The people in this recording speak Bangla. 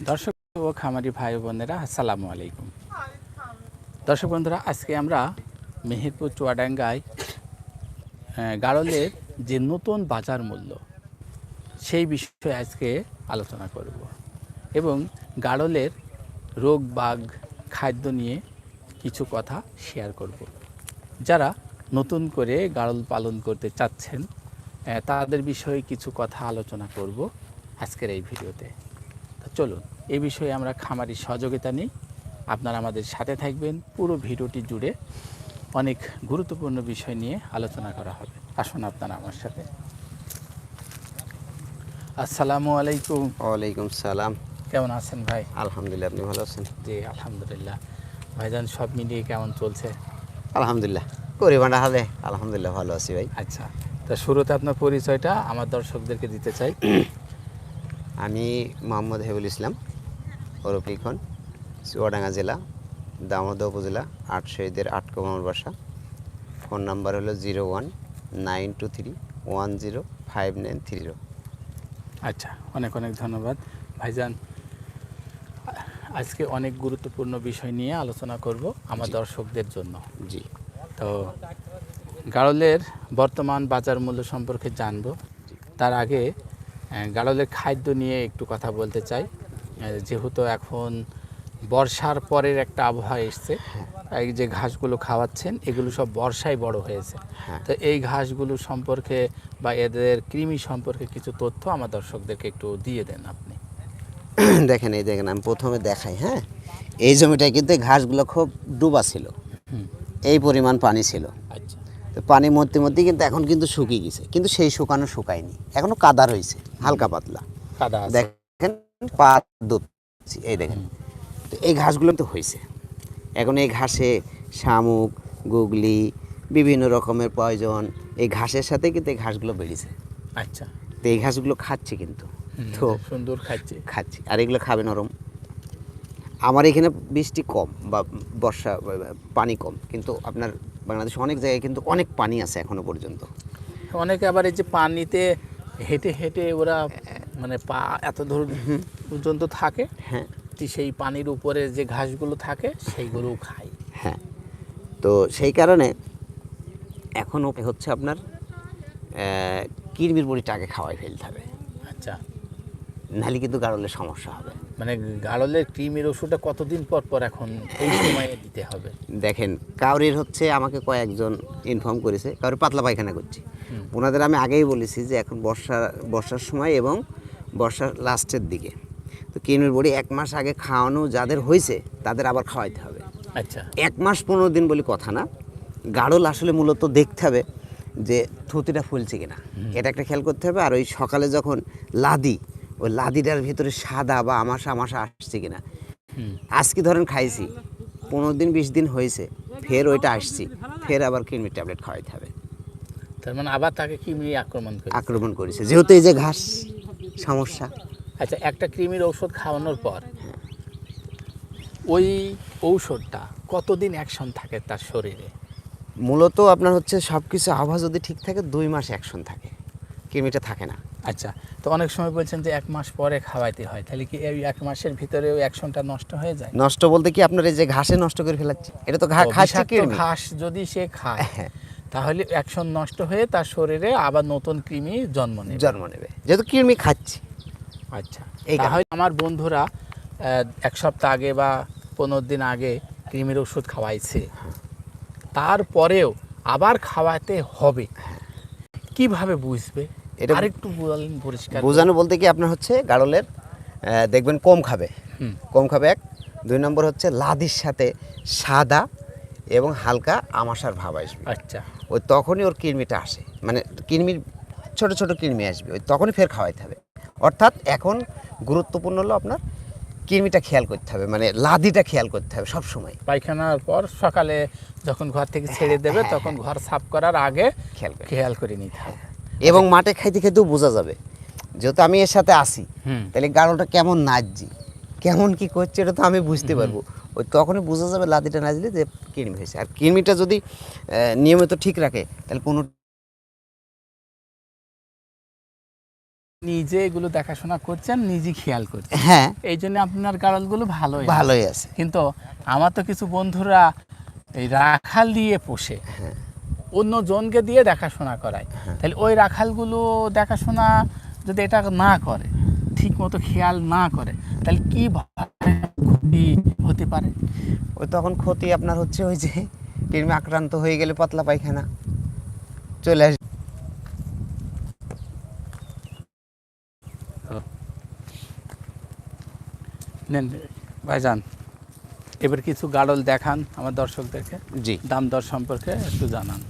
দর্শক ও খামারি ভাই বোনেরা আসসালামু আলাইকুম। দর্শক বন্ধুরা আজকে আমরা মেহেরপুর চুয়াডাঙ্গায় গাড়লের যে নতুন বাজার মূল্য সেই বিষয়ে আজকে আলোচনা করব এবং গাড়লের রোগ বাঘ খাদ্য নিয়ে কিছু কথা শেয়ার করব। যারা নতুন করে গাড়ল পালন করতে চাচ্ছেন তাদের বিষয়ে কিছু কথা আলোচনা করব আজকের এই ভিডিওতে। চলুন এ বিষয়ে আমরা খামারি সহযোগিতা নিই। আপনারা আমাদের সাথে থাকবেন। পুরো ভিডিওটি জুড়ে অনেক গুরুত্বপূর্ণ বিষয় নিয়ে আলোচনা করা হবে। আসুন আপনারা আমার সাথে। আসসালামু আলাইকুম। ওয়ালাইকুম সালাম। কেমন আছেন ভাই? আলহামদুলিল্লাহ আপনি ভালো আছেন? জি আলহামদুলিল্লাহ। ভাইজান সব মিলিয়ে কেমন চলছে? আলহামদুলিল্লাহ পরিমাণটা হালে আলহামদুলিল্লাহ ভালো আছি ভাই। আচ্ছা তা শুরুতে আপনার পরিচয়টা আমার দর্শকদেরকে দিতে চাই। আমি মোহাম্মদ হেবুল ইসলাম ওরফ লিখন চুয়াডাঙ্গা জেলা দামোদা উপজেলা আট শহীদের আট কমার বাসা ফোন নাম্বার হলো zero one nine two three one zero five nine three zero. আচ্ছা অনেক অনেক ধন্যবাদ। ভাইজান আজকে অনেক গুরুত্বপূর্ণ বিষয় নিয়ে আলোচনা করব আমার দর্শকদের জন্য। জি। তো গাড়লের বর্তমান বাজার মূল্য সম্পর্কে জানব। তার আগে গাড়লের খাদ্য নিয়ে একটু কথা বলতে চাই। যেহেতু এখন বর্ষার পরের একটা আবহাওয়া এসছে এই যে ঘাসগুলো খাওয়াচ্ছেন এগুলো সব বর্ষায় বড় হয়েছে। হ্যাঁ। তো এই ঘাসগুলো সম্পর্কে বা এদের কৃমি সম্পর্কে কিছু তথ্য আমার দর্শকদেরকে একটু দিয়ে দেন আপনি। দেখেন এই দেখেন আমি প্রথমে দেখাই হ্যাঁ? এই জমিটায় কিন্তু ঘাসগুলো খুব ডুবা ছিল। এই পরিমাণ পানি ছিল। তো পানি মধ্যে মধ্যে কিন্তু এখন কিন্তু শুকিয়ে গেছে। কিন্তু সেই শুকানো শুকায়নি। এখনও কাদা রয়েছে হালকা পাতলা। কাদা দেখেন পা দুধছি এই দেখেন। তো এই ঘাসগুলো তো হয়েছে। এখন এই ঘাসে শামুক গুগলি বিভিন্ন রকমের প্রয়োজন এই ঘাসের সাথে কিন্তু এই ঘাসগুলো বেরিয়েছে। আচ্ছা। তো এই ঘাসগুলো খাচ্ছে কিন্তু। তো সুন্দর খাচ্ছে। খাচ্ছি। আর এগুলো খাবে নরম। আমার এখানে বৃষ্টি কম বা বর্ষা পানি কম। কিন্তু আপনার বাংলাদেশে অনেক জায়গায় কিন্তু অনেক পানি আছে এখনও পর্যন্ত। অনেকে আবার এই যে পানিতে হেঁটে হেঁটে ওরা মানে পা এত দূর পর্যন্ত থাকে হ্যাঁ। সেই পানির উপরে যে ঘাসগুলো থাকে সেইগুলো খায়। হ্যাঁ। তো সেই কারণে এখন হচ্ছে আপনার কিরমির বড়িটা আগে খাওয়াই ফেলতে হবে। আচ্ছা। নাহলে কিন্তু গাড়লের সমস্যা হবে। মানে গাড়লের ক্রিমের ওষুধটা কতদিন পর পর এখন এই সময়ে দিতে হবে? দেখেন কাউরির হচ্ছে আমাকে কয়েকজন ইনফর্ম করেছে কাউরি পাতলা পায়খানা করছে। ওনাদের আমি আগেই বলেছি যে এখন বর্ষা বর্ষার সময় এবং বর্ষার লাস্টের দিকে। তো কিরমির বড়ি এক মাস আগে খাওয়ানো যাদের হয়েছে তাদের আবার খাওয়াইতে হবে। আচ্ছা। এক মাস পনেরো দিন বলি কথা না গাঢ়ল আসলে মূলত দেখতে হবে যে থুতিটা ফুলছে কিনা। এটা একটা খেয়াল করতে হবে আর ওই সকালে যখন লাদি ওই লাদিটার ভিতরে সাদা বা আমাশা আমাশা আসছে কিনা। আজকে ধরেন খাইছি পনেরো দিন বিশ দিন হয়েছে ফের ওইটা আসছি ফের আবার কৃমির ট্যাবলেট খাওয়াইতে হবে। তার মানে আবার তাকে কৃমি আক্রমণ করে আক্রমণ করেছে যেহেতু এই যে ঘাস সমস্যা। আচ্ছা একটা কৃমির ঔষধ খাওয়ানোর পর ওই ঔষধটা কতদিন অ্যাকশন থাকে তার শরীরে? মূলত আপনার হচ্ছে সব কিছু আবহাওয়া যদি ঠিক থাকে দুই মাস অ্যাকশন থাকে। কৃমিটা থাকে না। আচ্ছা তো অনেক সময় বলছেন যে এক মাস পরে খাওয়াইতে হয় তাহলে কি এই এক মাসের ভিতরে ওই অ্যাকশনটা নষ্ট হয়ে যায়? নষ্ট বলতে কি আপনার এই যে ঘাসে নষ্ট করে ফেলাচ্ছে? এটা তো ঘা ও, খাচ্ছে কৃমি ঘাস যদি সে খায় হ্যাঁ। তাহলে অ্যাকশন নষ্ট হয়ে তার শরীরে আবার নতুন কৃমি জন্ম নেবে। জন্ম নেবে। যেহেতু কৃমি খাচ্ছে। আচ্ছা এই তাহলে আমার বন্ধুরা এক সপ্তাহ আগে বা পনেরো দিন আগে কৃমির ওষুধ খাওয়াইছে। তারপরেও আবার খাওয়াতে হবে। কীভাবে বুঝবে? এটা- আরেকটু পরিষ্কার বোঝানো বলতে কি আপনার হচ্ছে গাড়লের দেখবেন কম খাবে। কম খাবে এক। দুই নম্বর হচ্ছে লাদির সাথে সাদা এবং হালকা আমাশার ভাব আসবে। আচ্ছা। ওই তখনই ওর কৃমিটা আসে। মানে কৃমির ছোট ছোট কৃমি আসবে ওই তখনই ফের খাওয়াইতে হবে। অর্থাৎ এখন গুরুত্বপূর্ণ হলো আপনার কৃমিটা খেয়াল করতে হবে মানে লাদিটা খেয়াল করতে হবে সব সময় পায়খানার পর সকালে যখন ঘর থেকে ছেড়ে দেবে হ্যাঁ, তখন ঘর সাফ করার আগে খেয়াল খেয়াল করে নিতে হবে। এবং মাঠে খাইতে খেতেও বোঝা যাবে। যেহেতু আমি এর সাথে আসি তাহলে গাড়োটা কেমন নাচছি? কেমন কি করছে এটা তো আমি বুঝতে পারব। ওই তখনই বোঝা যাবে লাদিটা নাচলে যে কৃমি হয়েছে। আর কৃমিটা যদি নিয়মিত ঠিক রাখে তাহলে কোনো নিজে এগুলো দেখাশোনা করছেন নিজে খেয়াল করছেন। হ্যাঁ। এই জন্য আপনার গাড়লগুলো ভালোই ভালোই আছে। কিন্তু আমার তো কিছু বন্ধুরা এই রাখাল দিয়ে পোষে। হ্যাঁ। অন্য জনকে দিয়ে দেখাশোনা করায়। তাহলে ওই রাখালগুলো দেখাশোনা যদি এটা না করে ঠিক মতো খেয়াল না করে তাহলে কি ক্ষতি হতে পারে? ওই তখন ক্ষতি আপনার হচ্ছে ওই যে কৃমি আক্রান্ত হয়ে গেলে পাতলা পায়খানা। চলে আসবে। নেন ভাইজান এবার কিছু গাড়ল দেখান আমার দর্শকদেরকে। জি। দাম দর সম্পর্কে একটু জানান।